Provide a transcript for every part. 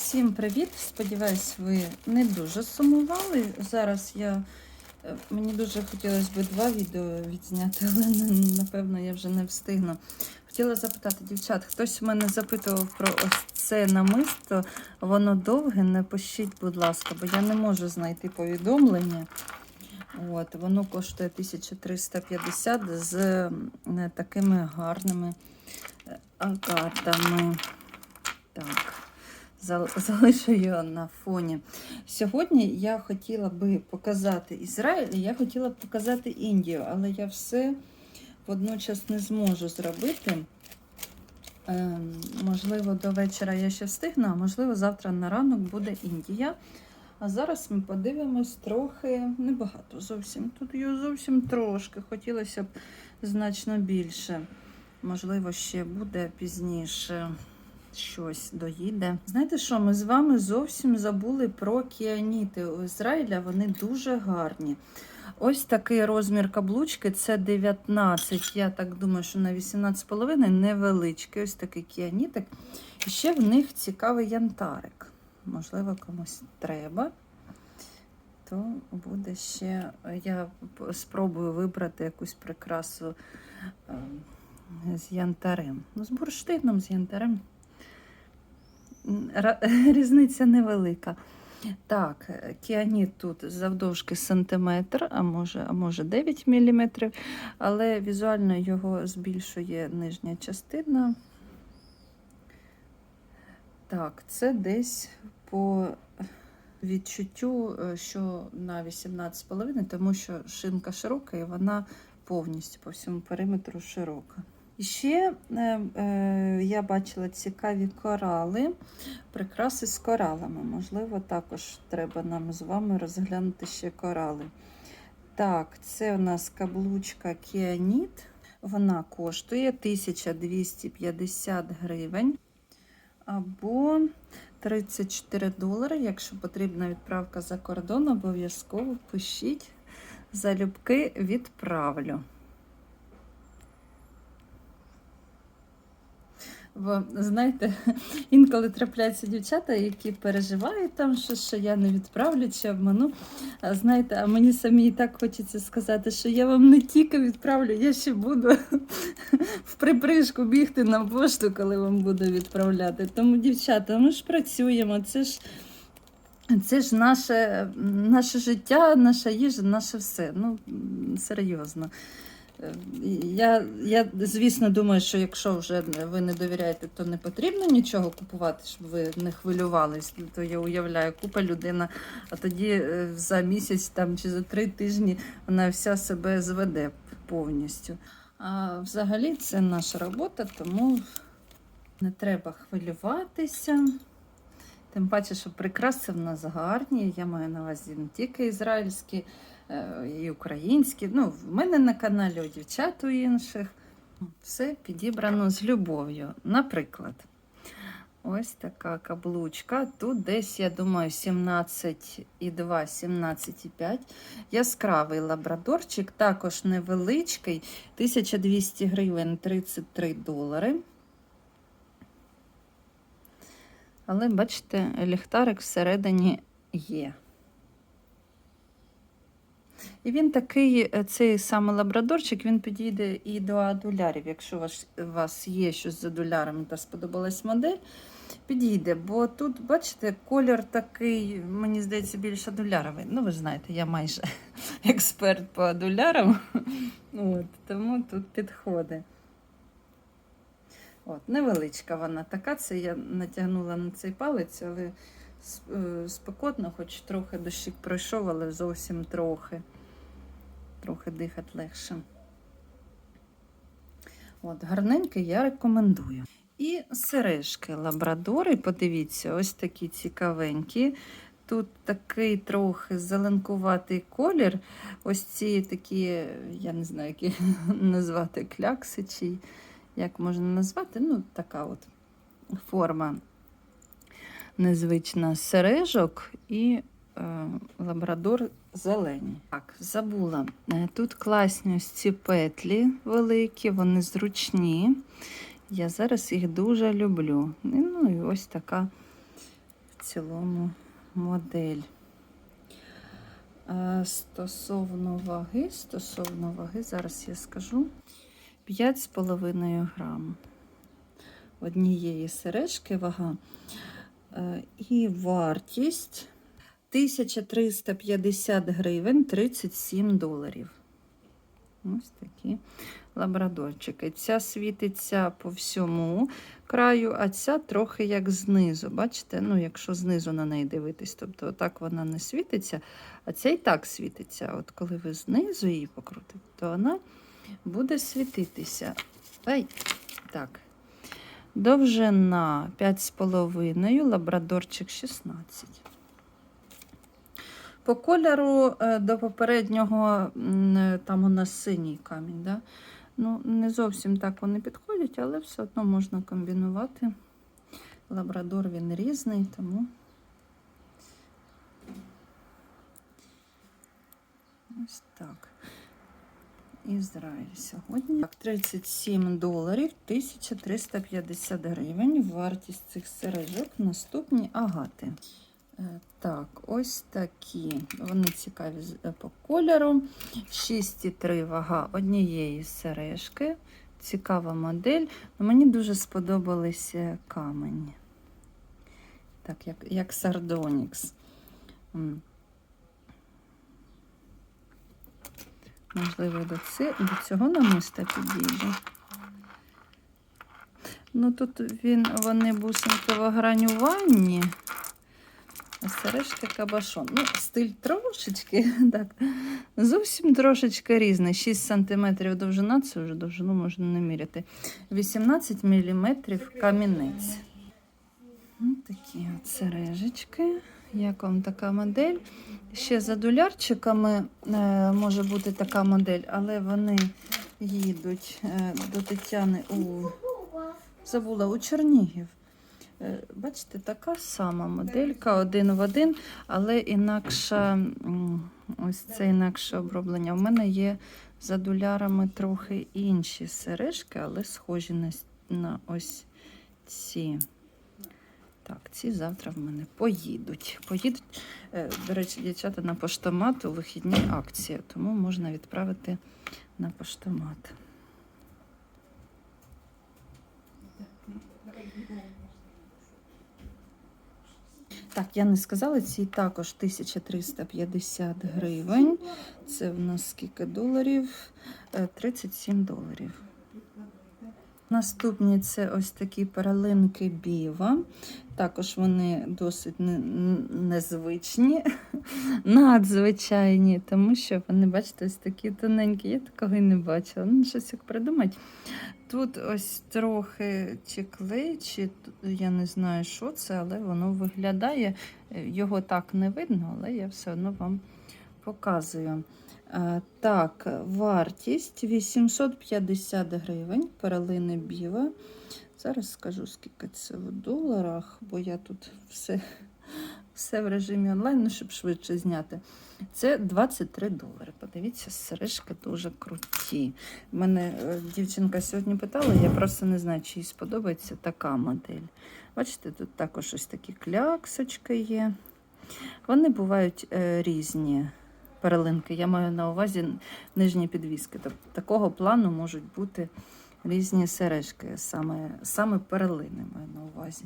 Всім привіт! Сподіваюсь, ви не дуже сумували. Зараз я е, мені дуже хотілося б два відео відзняти, але напевно я вже не встигну. Хотіла запитати, дівчат, хтось у мене запитував про ось це намисто. Воно довге, не пишіть, будь ласка, бо я не можу знайти повідомлення. От, воно коштує 1350 з такими гарними е, агатами. Так, залишу його на фоні. Сьогодні я хотіла би показати Ізраїль, і я хотіла б показати Індію, але я все водночас не зможу зробити. Ем, можливо, до вечора я ще встигну, а можливо, завтра на ранок буде Індія. А зараз ми подивимось трохи, небагато зовсім. Тут його зовсім трошки. Хотілося б значно більше. Можливо, ще буде пізніше щось доїде. Знаєте що, ми з вами зовсім забули про кіаніти у Ізраїля. Вони дуже гарні. Ось такий розмір каблучки це 19. Я так думаю, що на 18,5 невеличкий. Ось такий кіанітик. І ще в них цікавий янтарик. Можливо, комусь треба. То буде ще. Я спробую вибрати якусь прикрасу ем, з янтарем. Ну, з бурштином, з янтарем. Різниця невелика. Так, кіаніт тут завдовжки сантиметр, а може, а може 9 мм, але візуально його збільшує нижня частина. Так, це десь по відчуттю, е, що на 18,5, тому що шинка широка і вона повністю по всьому периметру широка. І ще е, е, я бачила цікаві корали, прикраси з коралами. Можливо, також треба нам з вами розглянути ще корали. Так, це у нас каблучка Кіаніт. Вона коштує 1250 гривень або 34 долари. Якщо потрібна відправка за кордон, обов'язково пишіть. Залюбки відправлю. Бо, знаєте, інколи трапляються дівчата, які переживають там, що, що я не відправлю чи обману. А знаєте, а мені самі і так хочеться сказати, що я вам не тільки відправлю, я ще буду в припришку бігти на пошту, коли вам буду відправляти. Тому, дівчата, ми ж працюємо, це ж. Це ж наше, наше життя, наша їжа, наше все. Ну, серйозно. Я, я, звісно, думаю, що якщо вже ви не довіряєте, то не потрібно нічого купувати, щоб ви не хвилювались. То я уявляю, купа людина, а тоді е, за місяць там, чи за три тижні вона вся себе зведе повністю. А взагалі це наша робота, тому не треба хвилюватися. Тим паче, що прикраси в нас гарні. Я маю на увазі не тільки ізраїльські, е, і українські. Ну, в мене на каналі у дівчат у інших. Все підібрано з любов'ю. Наприклад, ось така каблучка. Тут десь, я думаю, 17,2, 17,5. Яскравий лабрадорчик, також невеличкий, 1200 гривень 33 долари. Але бачите, ліхтарик всередині є. І він такий, е, цей саме лабрадорчик, він підійде і до адулярів. Якщо у вас, є щось з адулярами та сподобалась модель, підійде. Бо тут, бачите, колір такий, мені здається, більш адуляровий. Ну, ви знаєте, я майже експерт по адулярам. От, тому тут підходить. От, невеличка вона така, це я натягнула на цей палець, але е, спекотно, хоч трохи дощик пройшов, але зовсім трохи. Трохи дихати легше. От, гарненький я рекомендую. І сережки лабрадори, подивіться, ось такі цікавенькі. Тут такий трохи зеленкуватий колір. Ось ці такі, я не знаю, які назвати клякси чи як можна назвати, ну, така от форма незвична сережок і е, лабрадор зелені. Так, забула. Е, Тут класні ось ці петлі великі, вони зручні. Я зараз їх дуже люблю. Ну і ось така в цілому модель. Е, Стосовно ваги, стосовно ваги, зараз я скажу 5,5 грам однієї сережки вага. Е, І вартість 1350 гривень 37 доларів. Ось такі лабрадорчики. Ця світиться по всьому краю, а ця трохи як знизу. Бачите? Ну, якщо знизу на неї дивитись, тобто отак вона не світиться, а ця і так світиться. От коли ви знизу її покрутите, то вона буде світитися. Ай, так. Довжина 5,5, лабрадорчик 16. По кольору е, до попереднього е, там у нас синій камінь. Да? Ну, не зовсім так вони підходять, але все одно можна комбінувати. Лабрадор він різний, тому ось так. Ізраїль сьогодні. Так, 37 доларів 1350 гривень. Вартість цих сережок наступні агати. Е, Так, ось такі. Вони цікаві е, по кольору. 6,3 вага однієї сережки. Цікава модель. Ну, Мені дуже сподобалися камені. Так, як, як Сардонікс. Можливо, до, цього намиста підійде. Ну тут він, вони бусинково гранюванні. А сережки кабашон. Ну, стиль трошечки, так, зовсім трошечки різний. 6 см довжина, це вже довжину можна не міряти. 18 мм камінець. Ось такі от сережечки. Як вам така модель? Ще за долярчиками е, може бути така модель, але вони їдуть е, до Тетяни у забула у Чернігів. Е, Бачите, така сама моделька, один в один, але інакше ось це інакше оброблення. У мене є за долярами трохи інші сережки, але схожі на ось ці. Так, ці завтра в мене поїдуть. Поїдуть, е, до речі, дівчата на поштомат у вихідні акції, тому можна відправити на поштомат. Так, я не сказала, ці також 1350 гривень. Це в нас скільки доларів? Е, 37 доларів. Наступні це ось такі перелинки біва. Також вони досить не- незвичні, надзвичайні, тому що вони, бачите, ось такі тоненькі. Я такого і не бачила. Ну, щось як придумати. Тут ось трохи чи клей, чи я не знаю, що це, але воно виглядає. Е, Його так не видно, але я все одно вам показую. Е, Так, вартість 850 гривень, перлини біва. Зараз скажу, скільки це в доларах, бо я тут все, все в режимі онлайн, ну, щоб швидше зняти. Це 23 долари. Подивіться, сережки дуже круті. Мене е, дівчинка сьогодні питала, я просто не знаю, чи їй сподобається така модель. Бачите, тут також ось такі кляксочки є. Вони бувають е, різні перлинки. Я маю на увазі нижні підвіски. Тобто такого плану можуть бути різні сережки, саме, саме перлини маю на увазі.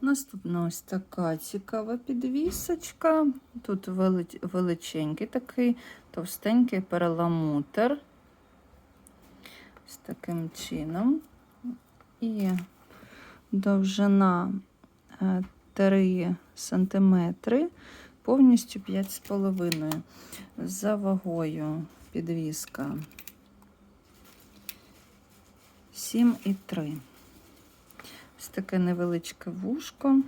Наступна ось така цікава підвісочка. Тут величенький такий товстенький перламутр. З таким чином. І довжина е, 3 сантиметри, повністю 5,5 за вагою підвіска 7,3. Ось таке невеличке вушко.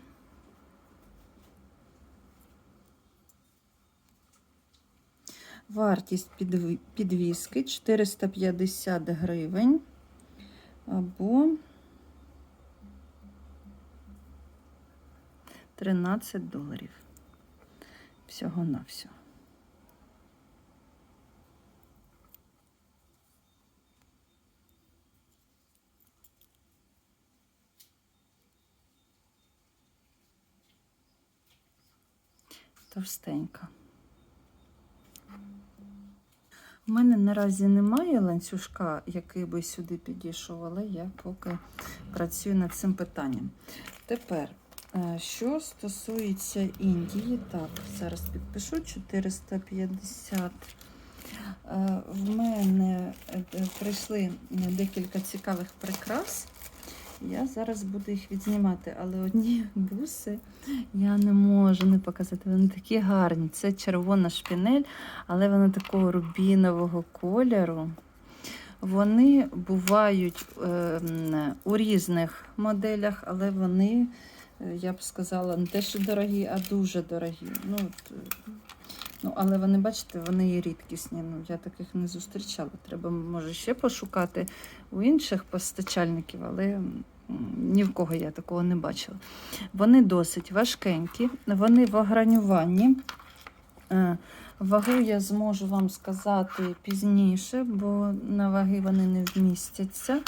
Вартість підві- підвіски 450 гривень або 13 доларів. Всього на всього. товстенька. У мене наразі немає ланцюжка, який би сюди підійшов, але я поки працюю над цим питанням. Тепер, що стосується Індії, так, зараз підпишу 450. Е, В мене е, е, прийшли декілька цікавих прикрас. Я зараз буду їх відзнімати, але одні буси я не можу не показати. Вони такі гарні. Це червона шпінель, але вони такого рубінового кольору. Вони бувають е, у різних моделях, але вони, е, я б сказала, не те, що дорогі, а дуже дорогі. Ну, е, ну, але вони, бачите, вони є рідкісні. Ну, я таких не зустрічала. Треба, може, ще пошукати у інших постачальників, але ні в кого я такого не бачила. Вони досить важкенькі, вони в огранюванні. Е, Вагу я зможу вам сказати пізніше, бо на ваги вони не вмістяться.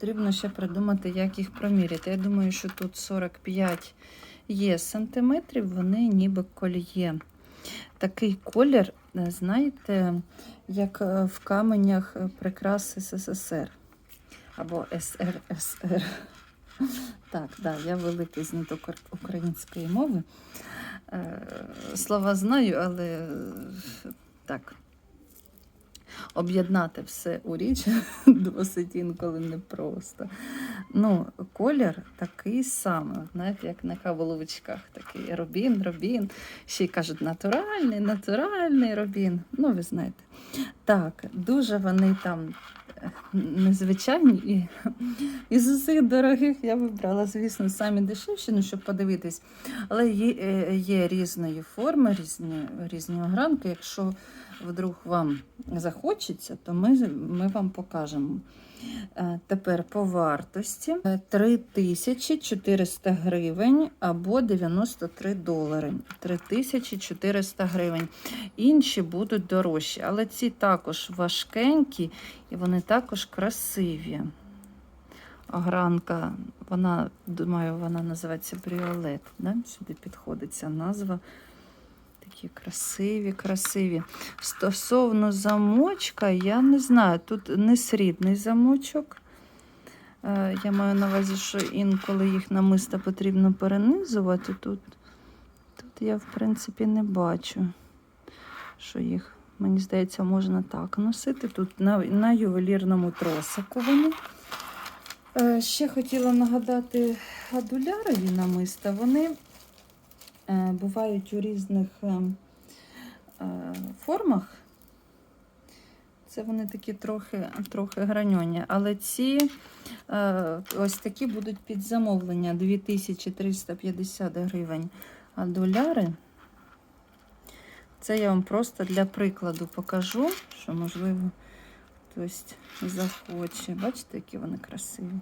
Потрібно ще придумати, як їх проміряти. Я думаю, що тут 45 є сантиметрів, вони ніби кольє. Такий колір, е, знаєте, як е, в каменях е, прикрас СССР або СРСР. Так, да, я великий знаток української мови. Слова знаю, але так. Об'єднати все у річ досить інколи непросто. Ну, колір такий самий, знаєте, як на каволовичках. Такий робін, робін. Ще й кажуть, натуральний, натуральний робін. Ну, ви знаєте. Так, дуже вони там е, незвичайні. І із усіх дорогих я вибрала, звісно, самі дешевші, ну, щоб подивитись. Але є, е, є різної форми, різні, різні огранки. Якщо вдруг вам захочеться, то ми, ми вам покажемо. Е, Тепер по вартості Е, 3400 гривень або 93 долари. 3400 гривень. Інші будуть дорожчі, але ці також важкенькі і вони також красиві. Огранка, вона, думаю, вона називається бріолет. Да? Сюди підходить ця назва. Такі красиві, красиві. Стосовно замочка, я не знаю, тут не срібний замочок. Е, Я маю на увазі, що інколи їх намисто потрібно перенизувати. Тут, тут я, в принципі, не бачу, що їх, мені здається, можна так носити. Тут на, на ювелірному тросику вони. Е, Ще хотіла нагадати адулярові намиста. Вони бувають у різних е, е, формах. Це вони такі трохи, трохи граньоні. Але ці е, ось такі будуть під замовлення 2350 гривень. А доляри. Це я вам просто для прикладу покажу, що, можливо, хтось захоче. Бачите, які вони красиві.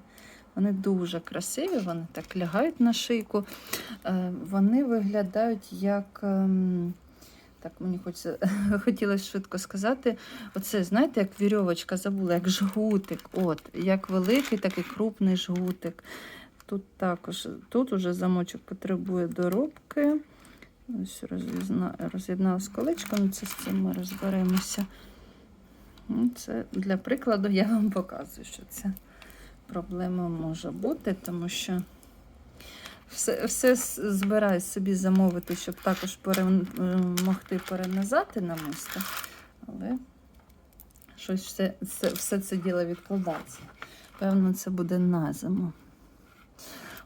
Вони дуже красиві, вони так лягають на шийку. Е, Вони виглядають як. ем, Так, мені хочеться, хотілося швидко сказати. Оце, знаєте, як вірьовочка забула, як жгутик. От, як великий, так і крупний жгутик. Тут також, тут уже замочок потребує доробки. Ось роз'єдна- роз'єднала з колечком, це з цим ми розберемося. Це для прикладу я вам показую, що це проблема може бути, тому що все, все збираюсь собі замовити, щоб також перемогти перенизати на місто. Але щось все, все, все це діло відкладається. Певно, це буде на зиму.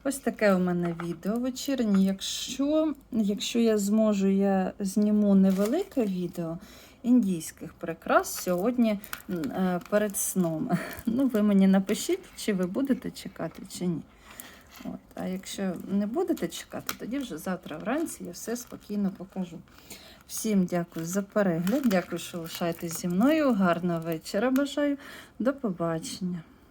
Ось таке у мене відео вечірнє. Якщо, якщо я зможу, я зніму невелике відео індійських прикрас сьогодні е, перед сном. Ну, ви мені напишіть, чи ви будете чекати, чи ні. От. А якщо не будете чекати, тоді вже завтра вранці я все спокійно покажу. Всім дякую за перегляд. Дякую, що лишаєтесь зі мною. Гарного вечора бажаю. До побачення.